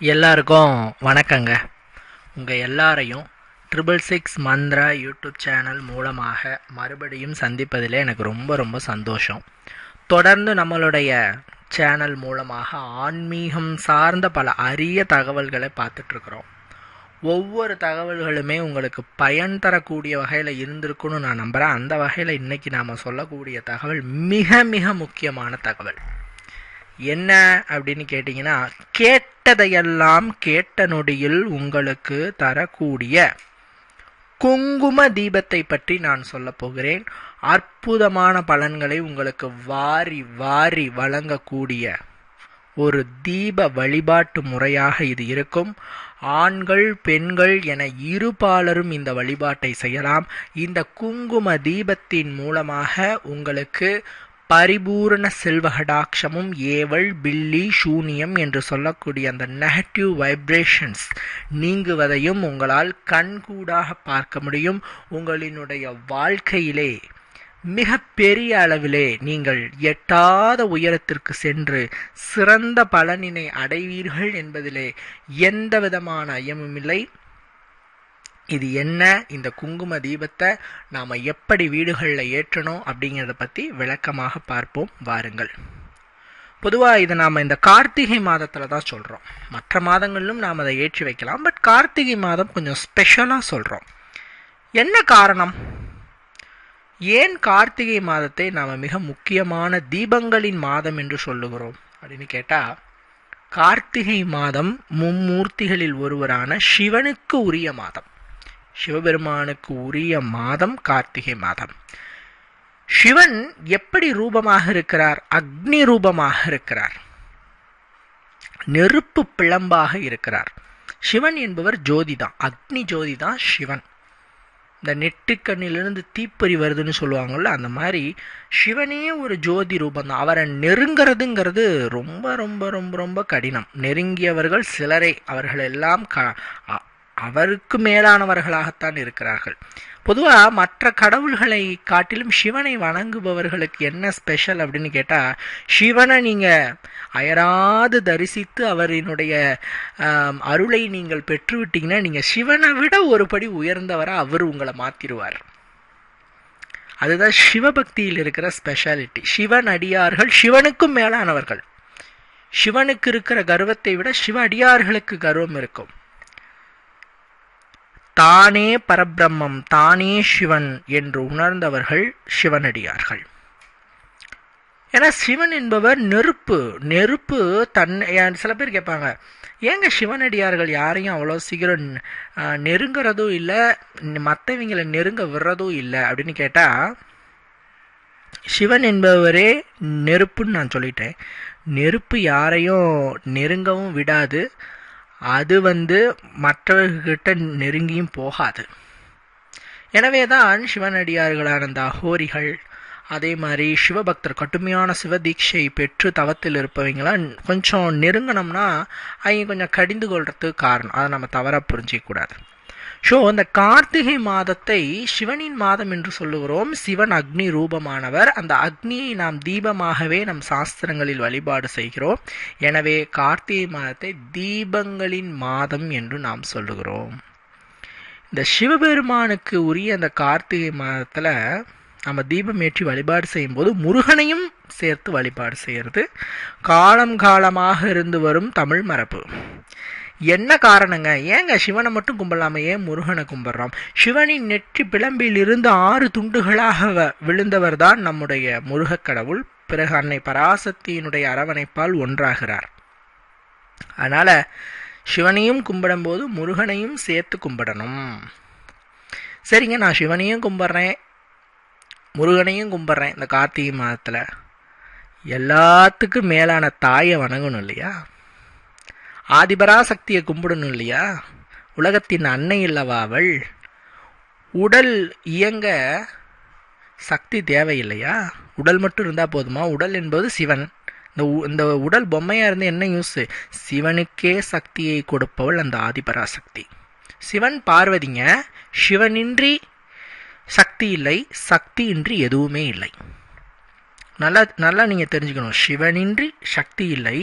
எல்லாருக்கும் வணக்கங்க. உங்கள் எல்லாரையும் triple six Mantra YouTube channel மூலமாக மறுபடியும் சந்திப்பதில் எனக்கு ரொம்ப ரொம்ப சந்தோஷம். தொடர்ந்து நம்மளுடைய சேனல் மூலமாக ஆன்மீகம் சார்ந்த பல அரிய தகவல்களை பார்த்துட்ருக்குறோம். ஒவ்வொரு தகவல்களுமே உங்களுக்கு பயன் தரக்கூடிய வகையில் இருந்திருக்குன்னு நான் நம்புகிறேன் அந்த வகையில் இன்றைக்கி நாம் சொல்லக்கூடிய தகவல் மிக மிக முக்கியமான தகவல். என்ன அப்படின்னு கேட்டிங்கன்னா கேட்டதையெல்லாம் கேட்ட நொடியில் உங்களுக்கு தரக்கூடிய குங்கும தீபத்தை பற்றி நான் சொல்ல போகிறேன். அற்புதமான பலன்களை உங்களுக்கு வாரி வாரி வழங்கக்கூடிய ஒரு தீப வழிபாட்டு முறையாக இது இருக்கும். ஆண்கள் பெண்கள் என இருபாலரும் இந்த வழிபாட்டை செய்யலாம். இந்த குங்கும தீபத்தின் மூலமாக உங்களுக்கு பரிபூரண செல்வகடாட்சமும் ஏவல் பில்லி சூனியம் என்று சொல்லக்கூடிய அந்த நெகட்டிவ் வைப்ரேஷன்ஸ் நீங்குவதையும் உங்களால் கண்கூடாக பார்க்க முடியும். உங்களினுடைய வாழ்க்கையிலே மிக பெரிய அளவிலே நீங்கள் எட்டாத உயரத்திற்கு சென்று சிறந்த பலனினை அடைவீர்கள் என்பதிலே எந்த விதமான ஐயமும் இல்லை. இது என்ன? இந்த குங்கும தீபத்தை நாம் எப்படி வீடுகளில் ஏற்றணும் அப்படிங்கிறத பற்றி விளக்கமாக பார்ப்போம். வாருங்கள். பொதுவாக இதை நாம் இந்த கார்த்திகை மாதத்தில் தான் சொல்கிறோம் மற்ற மாதங்களிலும் நாம் அதை ஏற்றி வைக்கலாம். பட் கார்த்திகை மாதம் கொஞ்சம் ஸ்பெஷலாக சொல்கிறோம் என்ன காரணம்? ஏன் கார்த்திகை மாதத்தை நாம் மிக முக்கியமான தீபங்களின் மாதம் என்று சொல்லுகிறோம்? அப்படின்னு கேட்டால் கார்த்திகை மாதம் மும்மூர்த்திகளில் ஒருவரான சிவனுக்கு உரிய மாதம். சிவபெருமானுக்கு உரிய மாதம் கார்த்திகை மாதம். சிவன் எப்படி ரூபமாக இருக்கிறார்? அக்னி ரூபமாக இருக்கிறார். நெருப்பு பிளம்பாக இருக்கிறார். சிவன் என்பவர் ஜோதி தான் அக்னி ஜோதி தான் சிவன். இந்த நெட்டுக்கண்ணிலிருந்து தீப்பொறி வருதுன்னு சொல்லுவாங்கள்ல அந்த மாதிரி சிவனே ஒரு ஜோதி ரூபம் தான் அவரை நெருங்கிறதுங்கிறது ரொம்ப ரொம்ப ரொம்ப ரொம்ப கடினம். நெருங்கியவர்கள் சிலரை அவர்கள் எல்லாம் க அவருக்கு மேலானவர்களாகத்தான் இருக்கிறார்கள். பொதுவாக மற்ற கடவுள்களை காட்டிலும் சிவனை வணங்குபவர்களுக்கு என்ன ஸ்பெஷல் அப்படின்னு கேட்டால் சிவனை நீங்கள் அயராது தரிசித்து அவரினுடைய அருளை நீங்கள் பெற்றுவிட்டீங்கன்னா நீங்கள் சிவனை விட ஒரு படி உயர்ந்தவராக அவர் உங்களை மாற்றிடுவார் அதுதான் சிவபக்தியில் இருக்கிற ஸ்பெஷாலிட்டி சிவன் அடியார்கள் சிவனுக்கும் மேலானவர்கள். சிவனுக்கு இருக்கிற கர்வத்தை விட சிவ அடியார்களுக்கு கர்வம் இருக்கும். தானே பரபிரம்மம் தானே சிவன் என்று உணர்ந்தவர்கள் சிவனடியார்கள். ஏன்னா சிவன் என்பவர் நெருப்பு நெருப்பு தன் சில பேர் கேட்பாங்க ஏங்க சிவனடியார்கள் யாரையும் அவ்வளோ சீக்கிரம் நெருங்கிறதும் இல்லை மற்றவங்களை நெருங்க விடுறதும் இல்லை அப்படின்னு கேட்டால் சிவன் என்பவரே நெருப்புன்னு நான் சொல்லிட்டேன். நெருப்பு யாரையும் நெருங்கவும் விடாது அது வந்து மற்றவர்கிட்ட நெருங்கியும் போகாது. எனவே தான் சிவனடியார்களான அந்த அகோரிகள் அதே மாதிரி சிவபக்தர் கடுமையான சிவதீட்சை பெற்று தவத்தில் இருப்பவங்களாம் கொஞ்சம் நெருங்கினோம்னா அவங்க கொஞ்சம் கடிந்து கொள்றதுக்கு காரணம். அதை நம்ம தவறாக புரிஞ்சிக்கக்கூடாது. ஸோ அந்த கார்த்திகை மாதத்தை சிவனின் மாதம் என்று சொல்லுகிறோம். சிவன் அக்னி ரூபமானவர். அந்த அக்னியை நாம் தீபமாகவே நம் சாஸ்திரங்களில் வழிபாடு செய்கிறோம். எனவே கார்த்திகை மாதத்தை தீபங்களின் மாதம் என்று நாம் சொல்லுகிறோம். இந்த சிவபெருமானுக்கு உரிய அந்த கார்த்திகை மாதத்தில் நம்ம தீபம் ஏற்றி வழிபாடு செய்யும்போது முருகனையும் சேர்த்து வழிபாடு செய்கிறது காலம் காலமாக இருந்து வரும் தமிழ் மரபு. என்ன காரணங்க? ஏங்க சிவனை மட்டும் கும்பிடலாம? ஏன் முருகனை கும்பிட்றோம்? சிவனின் நெற்றி பிளம்பில் இருந்து ஆறு துண்டுகளாக விழுந்தவர் தான் நம்முடைய முருகக் கடவுள். பிறகு அன்னை பராசக்தியினுடைய அரவணைப்பால் ஒன்றாகிறார். அதனால் சிவனையும் கும்பிடும்போது முருகனையும் சேர்த்து கும்பிடணும். சரிங்க நான் சிவனையும் கும்பிட்றேன். முருகனையும் கும்பிட்றேன். இந்த கார்த்திகை மாதத்தில். எல்லாத்துக்கும் மேலான தாயை வணங்கணும் இல்லையா? ஆதிபராசக்தியை கும்பிடணும் இல்லையா? உலகத்தின் அன்னை இல்லவா அவள்? உடல் இயங்க சக்தி தேவையில்லையா? உடல் மட்டும் இருந்தால் போதுமா? உடல் என்பது சிவன். இந்த இந்த உடல் பொம்மையாக இருந்து என்ன யூஸ் சிவனுக்கே சக்தியை கொடுப்பவள் அந்த ஆதிபராசக்தி. சிவன் பார்வதிங்க சிவனின்றி சக்தி இல்லை சக்தியின்றி எதுவுமே இல்லை. நல்லா நல்லா நீங்கள் தெரிஞ்சுக்கணும். சிவனின்றி சக்தி இல்லை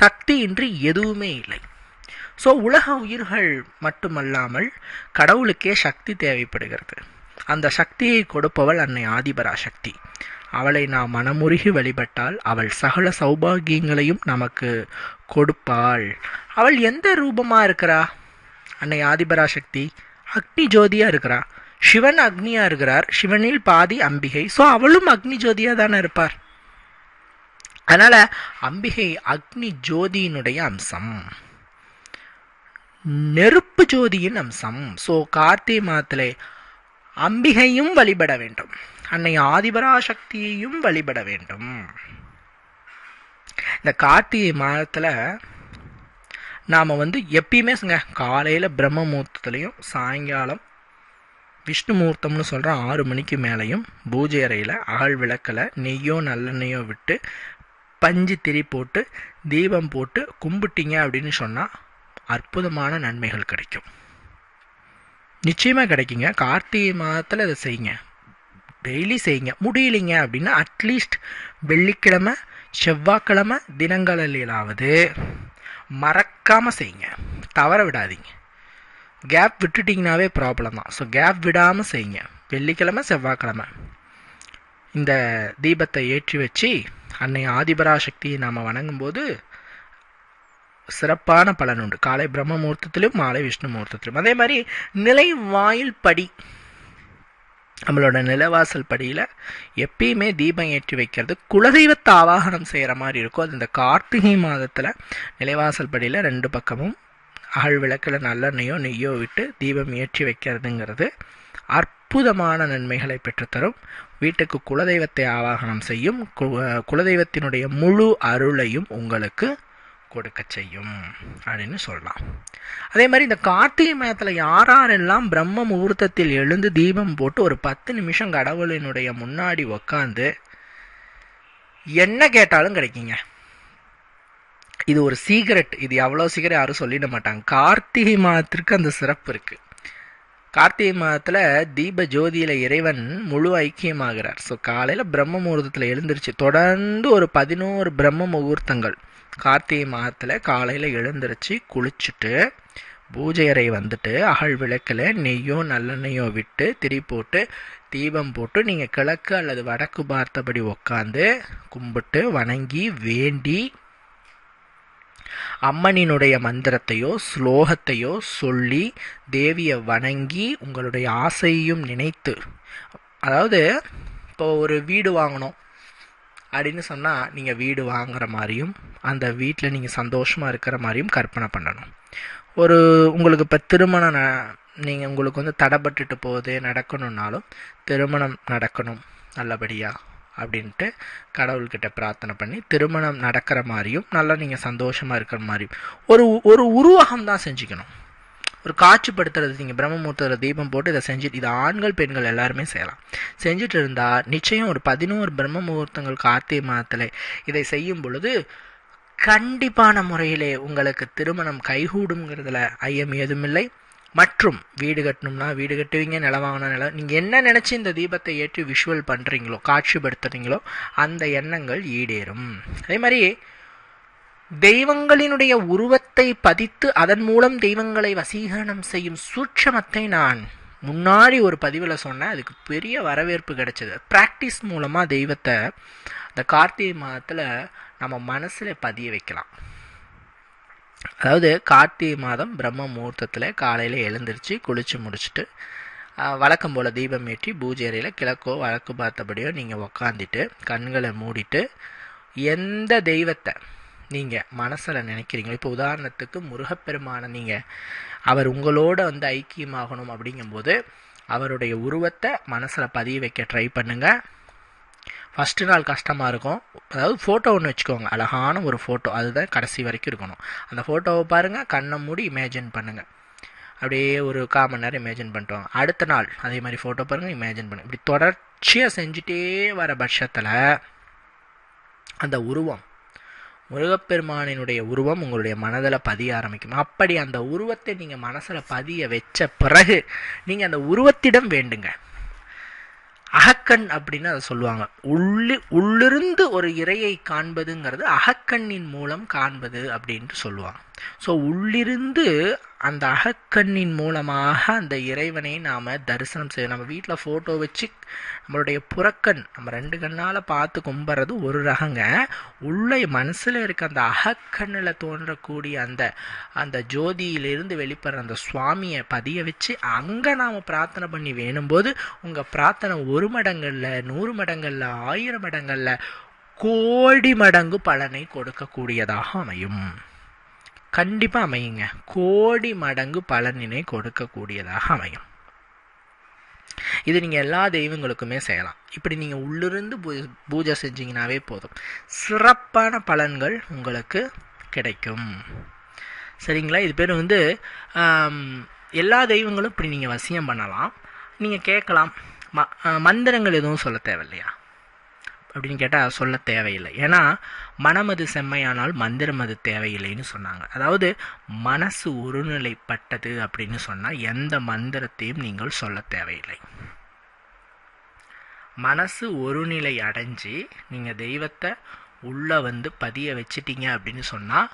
சக்தியின்றி எதுவுமே இல்லை. ஸோ உலக உயிர்கள் மட்டுமல்லாமல் கடவுளுக்கே சக்தி தேவைப்படுகிறது. அந்த சக்தியை கொடுப்பவள் அன்னை ஆதிபரா சக்தி அவளை நாம் மனமுருகி வழிபட்டால் அவள் சகல சௌபாகியங்களையும் நமக்கு கொடுப்பாள். அவள் எந்த ரூபமாக இருக்கிறா? அன்னை ஆதிபரா சக்தி அக்னி ஜோதியாக இருக்கிறா? சிவன் அக்னியா இருக்கிறார். சிவனில் பாதி அம்பிகை. ஸோ அவளும் அக்னி ஜோதியா தானே இருப்பார். அதனால அம்பிகை அக்னி ஜோதியினுடைய அம்சம். நெருப்பு ஜோதியின் அம்சம். ஸோ கார்த்திகை மாதத்திலே அம்பிகையும் வழிபட வேண்டும். அன்னை ஆதிபராசக்தியையும் வழிபட வேண்டும். இந்த கார்த்திகை மாதத்தில் நாம் வந்து எப்பயுமே காலையில் பிரம்ம முகூர்த்தத்துலேயும் சாயங்காலம் விஷ்ணு முகூர்த்தம்னு சொல்கிற ஆறு மணிக்கு மேலேயும் பூஜை அறையில் அகல் விளக்கில் நெய்யோ நல்லெண்ணெயோ விட்டு பஞ்சு திரி போட்டு தீபம் போட்டு கும்பிட்டீங்க அப்படின்னு சொன்னால் அற்புதமான நன்மைகள் கிடைக்கும். நிச்சயமாக கிடைக்குங்க. கார்த்திகை மாதத்தில் அதை செய்யுங்க. டெய்லி செய்யுங்க. முடியலைங்க அப்படின்னா அட்லீஸ்ட் வெள்ளிக்கிழமை செவ்வாய்க்கிழமை தினங்களிலாவது மறக்காமல் செய்யுங்க. தவற விடாதீங்க. கேப் விட்டுட்டிங்கனாவே ப்ராப்ளம் தான். ஸோ கேப் விடாமல் செய்யுங்க. வெள்ளிக்கிழமை செவ்வாய்க்கிழமை. இந்த தீபத்தை ஏற்றி வச்சு அன்னை ஆதிபராசக்தியை நாம் வணங்கும்போது சிறப்பான பலன் உண்டு. காலை பிரம்ம முகூர்த்தத்திலும் மாலை விஷ்ணு முகூர்த்தத்திலும் அதே மாதிரி நிலை வாயில் படி. நம்மளோட நிலவாசல் படியில் எப்பயுமே தீபம் ஏற்றி வைக்கிறது குலதெய்வத்தை ஆவாகனம் செய்கிற மாதிரி இருக்கும். அது இந்த கார்த்திகை மாதத்தில் நிலைவாசல் படியில் ரெண்டு பக்கமும் அகழ் விளக்கில் நல்லெண்ணெயோ நெய்யோ விட்டு தீபம் ஏற்றி வைக்கிறதுங்கிறது அற்புதமான நன்மைகளை பெற்றுத்தரும். வீட்டுக்கு குலதெய்வத்தை ஆவாகனம் செய்யும். குலதெய்வத்தினுடைய முழு அருளையும் உங்களுக்கு கொடுக்க செய்யும். அப்படின்னு சொல்லலாம். அதே மாதிரி இந்த கார்த்திகை மாதத்தில் யாரெல்லாம் பிரம்ம முகூர்த்தத்தில் எழுந்து தீபம் போட்டு ஒரு பத்து நிமிஷம் கடவுளினுடைய முன்னாடி உக்காந்து என்ன கேட்டாலும் கிடைக்குங்க. இது ஒரு சீக்ரெட். இது எவ்வளோ சீக்கிரம் யாரும் சொல்லிட மாட்டாங்க. கார்த்திகை மாதத்திற்கு அந்த சிறப்பு இருக்குது கார்த்திகை மாதத்தில் தீப ஜோதியில் இறைவன் முழு ஐக்கியமாகிறார். ஸோ காலையில் பிரம்ம முகூர்த்தத்தில் எழுந்திருச்சு. தொடர்ந்து ஒரு பதினோரு பிரம்ம முகூர்த்தங்கள். கார்த்திகை மாதத்தில் காலையில் எழுந்திருச்சு குளிச்சுட்டு பூஜை அறை வந்துட்டு அகழ் விளக்கில் நெய்யோ நல்லெண்ணெய்யோ விட்டு திரி போட்டு தீபம் போட்டு நீங்கள் கிழக்கு அல்லது வடக்கு பார்த்தபடி உக்காந்து கும்பிட்டு வணங்கி வேண்டி அம்மனினுடைய மந்திரத்தையோ ஸ்லோகத்தையோ சொல்லி தேவியை வணங்கி உங்களுடைய ஆசையையும் நினைத்து அதாவது இப்போ ஒரு வீடு வாங்கணும் அப்படின்னு சொன்னால் நீங்கள் வீடு வாங்குற மாதிரியும் அந்த வீட்டில் நீங்கள் சந்தோஷமாக இருக்கிற மாதிரியும் கற்பனை பண்ணணும். ஒரு உங்களுக்கு இப்போ திருமணம் ந நீங்கள் உங்களுக்கு வந்து தடைப்பட்டுட்டு போகுது நடக்கணுன்னாலும் திருமணம் நடக்கணும் நல்லபடியாக அப்படின்ட்டு கடவுள்கிட்ட பிரார்த்தனை பண்ணி திருமணம் நடக்கிற மாதிரியும் நல்லா நீங்கள் சந்தோஷமாக இருக்கிற மாதிரியும். ஒரு ஒரு உருவகம் தான் செஞ்சுக்கணும். ஒரு காட்சிப்படுத்துறது நீங்கள் பிரம்மமூர்த்தத்தில் தீபம் போட்டு இதை செஞ்சுட்டு இது ஆண்கள் பெண்கள் எல்லாருமே செய்யலாம். செஞ்சுட்டு இருந்தால் நிச்சயம் ஒரு பதினோரு பிரம்ம முகூர்த்தங்கள் கார்த்திகை மாதத்தில் இதை செய்யும் பொழுது கண்டிப்பான முறையிலே உங்களுக்கு திருமணம் கைகூடுங்கிறதுல ஐயம் ஏதுமில்லை மற்றும் வீடு கட்டணும்னா வீடு கட்டுவீங்க நிலம் வாங்கினா நிலம். நீங்கள் என்ன நினச்சி இந்த தீபத்தை ஏற்றி விஷுவல் பண்ணுறீங்களோ காட்சிப்படுத்துறீங்களோ அந்த எண்ணங்கள் ஈடேறும். அதே மாதிரி தெய்வங்களினுடைய உருவத்தை பதித்து அதன் மூலம் தெய்வங்களை வசீகரணம் செய்யும் சூட்சமத்தை நான் முன்னாடி ஒரு பதிவில் சொன்னேன். அதுக்கு பெரிய வரவேற்பு கிடைச்சது. ப்ராக்டிஸ் மூலமாக தெய்வத்தை இந்த கார்த்திகை மாதத்தில் நம்ம மனசில் பதிய வைக்கலாம். அதாவது கார்த்திகை மாதம் பிரம்ம முகூர்த்தத்தில் காலையில் எழுந்திரிச்சு குளித்து முடிச்சுட்டு வழக்கம் போல் தீபம் ஏற்றி பூஜை அறையில் கிழக்கோ வழக்கு பார்த்தபடியோ நீங்கள் உக்காந்துட்டு கண்களை மூடிட்டு எந்த தெய்வத்தை நீங்கள் மனசில் நினைக்கிறீங்களோ இப்போ உதாரணத்துக்கு முருகப்பெருமானை நீங்கள் அவர் உங்களோட வந்து ஐக்கியமாகணும் அப்படிங்கும்போது அவருடைய உருவத்தை மனசில் பதிய வைக்க ட்ரை பண்ணுங்கள் ஃபஸ்ட்டு நாள் கஷ்டமாக இருக்கும். அதாவது ஃபோட்டோ ஒன்று வச்சுக்கோங்க. அழகான ஒரு ஃபோட்டோ அதுதான் கடைசி வரைக்கும் இருக்கணும். அந்த ஃபோட்டோவை பாருங்கள் கண்ணை மூடி இமேஜின் பண்ணுங்கள் அப்படியே ஒரு கால் மணி நேரம் இமேஜின் பண்ணிட்டு அடுத்த நாள் அதே மாதிரி ஃபோட்டோ பாருங்கள் இமேஜின் பண்ணுங்கள் இப்படி தொடர்ச்சியாக செஞ்சுட்டே வர பட்சத்தில் அந்த உருவம் முருகப்பெருமானினுடைய உருவம் உங்களுடைய மனதில் பதிய ஆரம்பிக்கும். அப்படி அந்த உருவத்தை நீங்கள் மனசில் பதிய வச்ச பிறகு நீங்கள் அந்த உருவத்திடம் வேண்டுங்க. அகக்கண் அப்படின்னு அதை சொல்லுவாங்க. உள்ளி உள்ளிருந்து ஒரு இறையை காண்பதுங்கிறது அகக்கண்ணின் மூலம் காண்பது அப்படின்ட்டு சொல்லுவாங்க. ஸோ உள்ளிருந்து அந்த அகக்கண்ணின் மூலமாக அந்த இறைவனை நாம் தரிசனம் செய்ய நம்ம வீட்டில் ஃபோட்டோ வச்சு நம்மளுடைய புறக்கண் நம்ம ரெண்டு கண்ணால் பார்த்து கும்பிட்றது ஒரு ரகங்க. உள்ளே மனசில் இருக்க அந்த அகக்கண்ணில் தோன்றக்கூடிய அந்த அந்த ஜோதியிலிருந்து வெளிப்படுற அந்த சுவாமியை பதிய வச்சு அங்கே நாம் பிரார்த்தனை பண்ணி வேணும்போது உங்கள் பிரார்த்தனை ஒரு மடங்களில் நூறு மடங்களில் ஆயிரம் மடங்களில் கோடி மடங்கு பலனை கொடுக்கக்கூடியதாக அமையும். கண்டிப்பாக அமையுங்க. கோடி மடங்கு பலனினை கொடுக்கக்கூடியதாக அமையும். இது நீங்கள் எல்லா தெய்வங்களுக்குமே செய்யலாம். இப்படி நீங்கள் உள்ளிருந்து பூ பூஜை செஞ்சீங்கனாவே போதும். சிறப்பான பலன்கள் உங்களுக்கு கிடைக்கும். சரிங்களா? இது பேர் வந்து எல்லா தெய்வங்களும் இப்படி நீங்கள் வசியம் பண்ணலாம். நீங்கள் கேட்கலாம். ம மந்திரங்கள் எதுவும் சொல்ல தேவையில்லையா? அப்படின்னு கேட்டால் சொல்ல தேவையில்லை. ஏன்னா மனமது செம்மையானால் மந்திரம் அது தேவையில்லைன்னு சொன்னாங்க. அதாவது மனசு ஒருநிலைப்பட்டது அப்படின்னு சொன்னால் எந்த மந்திரத்தையும் நீங்கள் சொல்ல தேவையில்லை. மனசு ஒருநிலை அடைஞ்சு நீங்கள் தெய்வத்தை உள்ளே வந்து பதிய வச்சிட்டீங்க அப்படின்னு சொன்னால்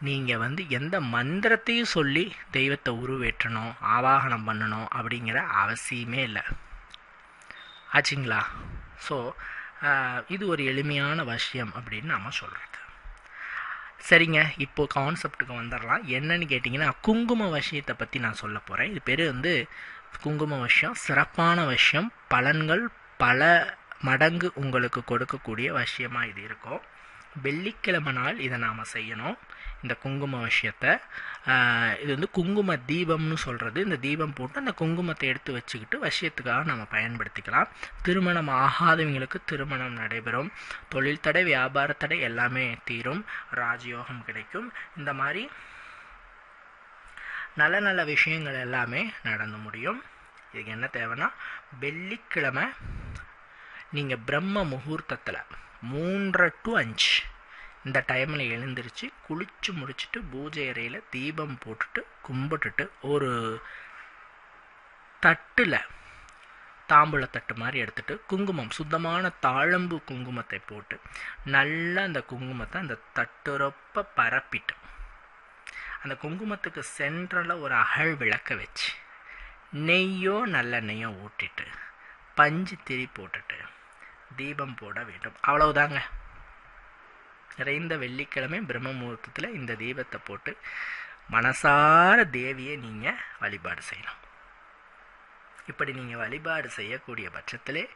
நீங்கள் வந்து எந்த மந்திரத்தையும் சொல்லி தெய்வத்தை உருவேற்றணும் ஆவாகனம் பண்ணணும் அப்படிங்கிற அவசியமே இல்லை. ஆச்சுங்களா? ஸோ இது ஒரு எளிமையான விஷயம் அப்படின்னு நாம் சொல்கிறது சரிங்க இப்போது கான்செப்டுக்கு வந்துடலாம் என்னன்னு கேட்டிங்கன்னா குங்கும விஷயத்தை பற்றி நான் சொல்ல போகிறேன் இது பேர் வந்து குங்கும விஷயம். சிறப்பான விஷயம். பலன்கள் பல மடங்கு உங்களுக்கு கொடுக்கக்கூடிய விஷயமாக இது இருக்கும். வெள்ளிக்கிழமை நாள் இதை நாம் செய்யணும். இந்த குங்கும விஷயத்தை இது வந்து குங்கும தீபம்னு சொல்கிறது இந்த தீபம் போட்டு அந்த குங்குமத்தை எடுத்து வச்சுக்கிட்டு விஷயத்துக்காக நம்ம பயன்படுத்திக்கலாம். திருமணம் ஆகாதவங்களுக்கு திருமணம் நடைபெறும். தொழில் தடை வியாபார தடை எல்லாமே தீரும். ராஜயோகம் கிடைக்கும். இந்த மாதிரி நல்ல நல்ல விஷயங்கள் எல்லாமே நடந்து முடியும். இதுக்கு என்ன தேவைன்னா வெள்ளிக்கிழமை நீங்கள் பிரம்ம முகூர்த்தத்தில் மூன்றரை டு அஞ்சு இந்த டைமில் எழுந்திரிச்சு குளித்து முடிச்சுட்டு பூஜை அறையில் தீபம் போட்டுட்டு கும்பிட்டுட்டு ஒரு தட்டில் தாம்பூல தட்டு மாதிரி எடுத்துகிட்டு குங்குமம் சுத்தமான தாழம்பு குங்குமத்தை போட்டு நல்லா அந்த குங்குமத்தை அந்த தட்டுரப்ப பரப்பிட்டு அந்த குங்குமத்துக்கு சென்ட்ரலில் ஒரு அகழ் விளக்க வச்சு நெய்யோ நல்லெண்ணெய்யோ ஊட்டிட்டு பஞ்சு திரி போட்டுட்டு தீபம் போட வேண்டும். அவ்வளவுதாங்க. நிறைந்த வெள்ளிக்கிழமை பிரம்ம முகூர்த்தத்தில் இந்த தீபத்தை போட்டு மனசார தேவியை நீங்கள் வழிபாடு செய்யணும். இப்படி நீங்கள் வழிபாடு செய்யக்கூடிய பட்சத்திலே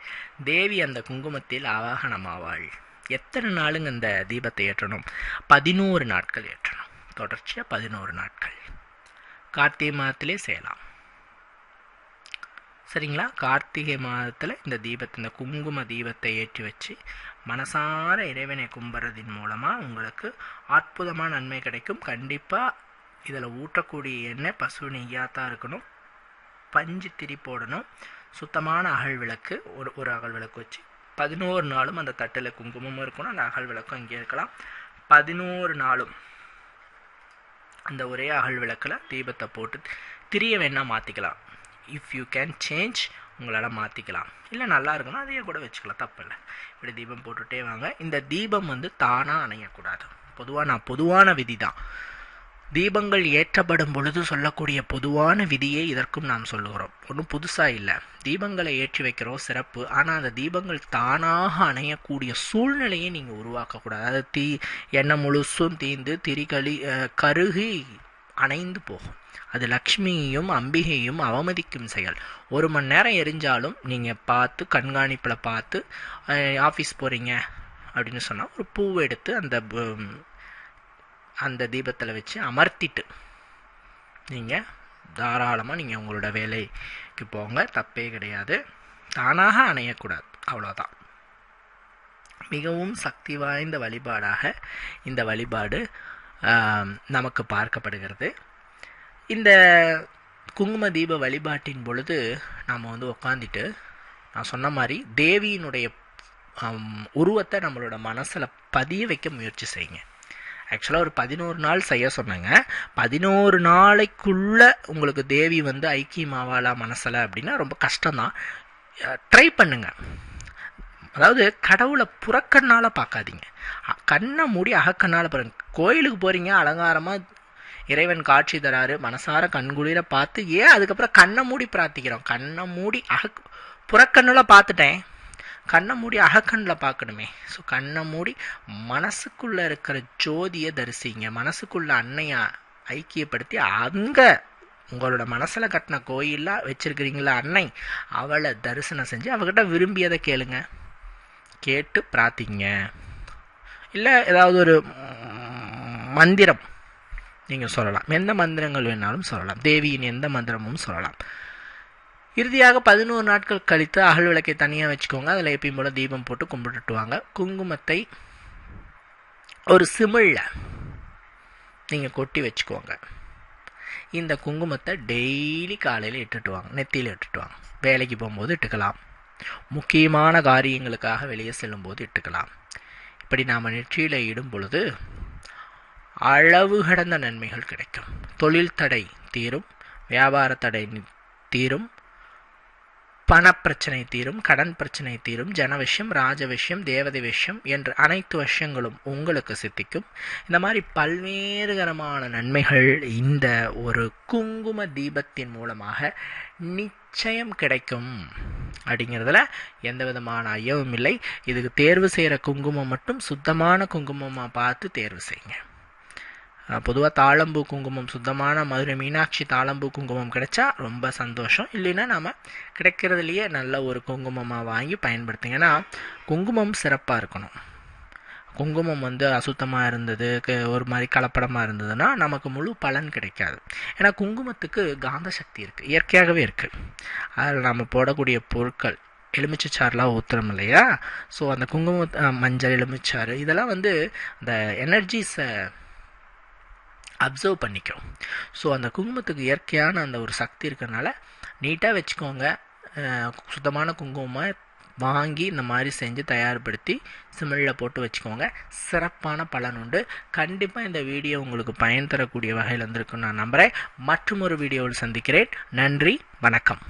தேவி அந்த குங்குமத்தில் ஆவாகனமாவாள். எத்தனை நாளுங்க அந்த தீபத்தை ஏற்றணும்? பதினோரு நாட்கள் ஏற்றணும். தொடர்ச்சியாக பதினோரு நாட்கள். கார்த்திகை மாதத்திலே செய்யலாம். சரிங்களா? கார்த்திகை மாதத்தில் இந்த தீபத்தை இந்த குங்கும தீபத்தை ஏற்றி வச்சு மனசார இறைவனை கும்பிட்றதின் மூலமாக உங்களுக்கு அற்புதமான நன்மை கிடைக்கும். கண்டிப்பாக இதில் ஊட்டக்கூடிய எண்ணெய் பசு நெய்யாக தான் இருக்கணும். பஞ்சு திரி போடணும். சுத்தமான அகல் விளக்கு ஒரு ஒரு அகல் விளக்கு வச்சு பதினோரு நாளும் அந்த தட்டில் குங்குமமும் இருக்கணும். அந்த அகல் விளக்கும் இங்கே இருக்கலாம். பதினோரு நாளும் அந்த ஒரே அகல் விளக்கில் தீபத்தை போட்டு திரிய வேணால் மாற்றிக்கலாம் இஃப் யூ கேன் சேஞ்ச் உங்களால் மாற்றிக்கலாம் இல்லை நல்லா இருக்குன்னா அதையே கூட வச்சுக்கலாம் தப்பில்லை. இப்படி தீபம் போட்டுகிட்டே வாங்க. இந்த தீபம் வந்து தானாக அணையக்கூடாது. பொதுவாக நான் பொதுவான விதி தான் தீபங்கள் ஏற்றப்படும் பொழுது சொல்லக்கூடிய பொதுவான விதியை இதற்கும் நாம் சொல்லுகிறோம். ஒன்றும் புதுசாக இல்லை. தீபங்களை ஏற்றி வைக்கிறோம் சிறப்பு. ஆனால் அந்த தீபங்கள் தானாக அணையக்கூடிய சூழ்நிலையை நீங்கள் உருவாக்கக்கூடாது. அதாவது தீ எண்ணெய் முழுசும் தீந்து திரிகளி கருகி அணைந்து போகும். அது லக்ஷ்மியையும் அம்பிகையும் அவமதிக்கும் செயல். ஒரு மணி நேரம் எரிஞ்சாலும் நீங்கள் பார்த்து கண்காணிப்பில் பார்த்து ஆஃபீஸ் போகிறீங்க அப்படின்னு சொன்னால் ஒரு பூவை எடுத்து அந்த அந்த தீபத்தில் வச்சு அமர்த்திட்டு நீங்கள் தாராளமாக நீங்கள் உங்களோட வேலைக்கு போங்க. தப்பே கிடையாது. தானாக அணையக்கூடாது. அவ்வளோதான் மிகவும் சக்தி வாய்ந்த வழிபாடாக இந்த வழிபாடு நமக்கு பார்க்கப்படுகிறது. இந்த குங்கும தீப வழிபாட்டின் பொழுது நாம் வந்து உக்காந்துட்டு நான் சொன்ன மாதிரி தேவியினுடைய உருவத்தை நம்மளோட மனசில் பதிய வைக்க முயற்சி செய்யுங்க. ஆக்சுவலாக ஒரு பதினோரு நாள் செய்ய சொன்னாங்க. பதினோரு நாளைக்குள்ளே உங்களுக்கு தேவி வந்து ஐக்கியமாவாளா மனசில் அப்படின்னா ரொம்ப கஷ்டம்தான். ட்ரை பண்ணுங்கள் அதாவது கடவுளை புறக்கண்ணால் பார்க்காதீங்க. கண்ணை மூடி அகக்கண்ணால் பாருங்க. கோயிலுக்கு போகிறீங்க அலங்காரமாக இறைவன் காட்சி தராரு மனசார கண்குளிர பார்த்து ஏன் அதுக்கப்புறம் கண்ணை மூடி பிரார்த்திக்கிறோம்? கண்ணை மூடி அக புறக்கண்ணில் பார்த்துட்டேன். கண்ணை மூடி அகக்கண்ணில் பார்க்கணுமே. ஸோ கண்ணை மூடி மனசுக்குள்ளே இருக்கிற ஜோதியை தரிசிங்க. மனசுக்குள்ள அன்னையா ஐக்கியப்படுத்தி அங்கே உங்களோட மனசில் கட்டின கோயிலாக வச்சுருக்கிறீங்களா அன்னை அவளை தரிசனம் செஞ்சு அவகிட்ட விரும்பியதை கேளுங்க. கேட்டு பிரார்த்திங்க. இல்லை ஏதாவது ஒரு மந்திரம் நீங்கள் சொல்லலாம். எந்த மந்திரங்கள் வேணாலும் சொல்லலாம். தேவியின் எந்த மந்திரமும் சொல்லலாம். இறுதியாக பதினோரு நாட்கள் கழித்து அகல் விளக்கை தனியாக வச்சுக்கோங்க. அதில் எப்பயும் போல் தீபம் போட்டு கும்பிட்டுட்டுவாங்க. குங்குமத்தை ஒரு சிமிழில் நீங்கள் கொட்டி வச்சுக்கோங்க. இந்த குங்குமத்தை டெய்லி காலையில் இட்டுட்டு வாங்க. நெத்தியில் இட்டுட்டு வாங்க. வேலைக்கு போகும்போது இட்டுக்கலாம். முக்கியமான காரியங்களுக்காக வெளியே செல்லும்போது இட்டுக்கலாம். இப்படி நாம் நெற்றியில் இடும் பொழுது அளவு கடந்த நன்மைகள் கிடைக்கும். தொழில் தடை தீரும் வியாபார தடை தீரும் பணப்பிரச்சனை தீரும் கடன் பிரச்சனை தீரும் ஜனவிஷயம் ராஜவிஷயம் ராஜ விஷயம் தேவதை விஷயம் என்று அனைத்து விஷயங்களும் உங்களுக்கு சித்திக்கும். இந்த மாதிரி பல்வேறுகரமான நன்மைகள் இந்த ஒரு குங்கும தீபத்தின் மூலமாக நிச்சயம் கிடைக்கும் அப்படிங்கிறதுல எந்த விதமான ஐயமும் இல்லை. இதுக்கு தேர்வு செய்கிற குங்குமம் மட்டும் சுத்தமான குங்குமமாக பார்த்து தேர்வு செய்யுங்க. பொதுவாக தாளம்பூ குங்குமம் சுத்தமான மதுரை மீனாட்சி தாளம்பூ குங்குமம் கிடைச்சா ரொம்ப சந்தோஷம். இல்லைன்னா நம்ம கிடைக்கிறதுலையே நல்ல ஒரு குங்குமமாக வாங்கி பயன்படுத்துங்க. ஏன்னா குங்குமம் சிறப்பாக இருக்கணும். குங்குமம் வந்து அசுத்தமாக இருந்தது ஒரு மாதிரி கலப்படமாக இருந்ததுன்னா நமக்கு முழு பலன் கிடைக்காது. ஏன்னா குங்குமத்துக்கு காந்த சக்தி இருக்குது இயற்கையாகவே இருக்குது அதில் நம்ம போடக்கூடிய பொருட்கள் எலுமிச்சைச்சாறுலாம் ஊற்றுறோம் இல்லையா? ஸோ அந்த குங்கும மஞ்சள் எலுமிச்சாறு இதெல்லாம் வந்து அந்த எனர்ஜிஸை அப்சர்வ் பண்ணிக்கும். ஸோ அந்த குங்குமத்துக்கு இயற்கையான அந்த ஒரு சக்தி இருக்கிறனால நீட்டாக வச்சுக்கோங்க. சுத்தமான குங்குமமாக வாங்கி இந்த மாதிரி செஞ்சு தயார்படுத்தி சிமிழில் போட்டு வச்சுக்கோங்க. சிறப்பான பலன் உண்டு. கண்டிப்பாக இந்த வீடியோ உங்களுக்கு பயன் தரக்கூடிய வகையில் இருந்திருக்குன்னு நான் நம்புகிறேன் மற்றும் ஒரு வீடியோவில் சந்திக்கிறேன். நன்றி வணக்கம்.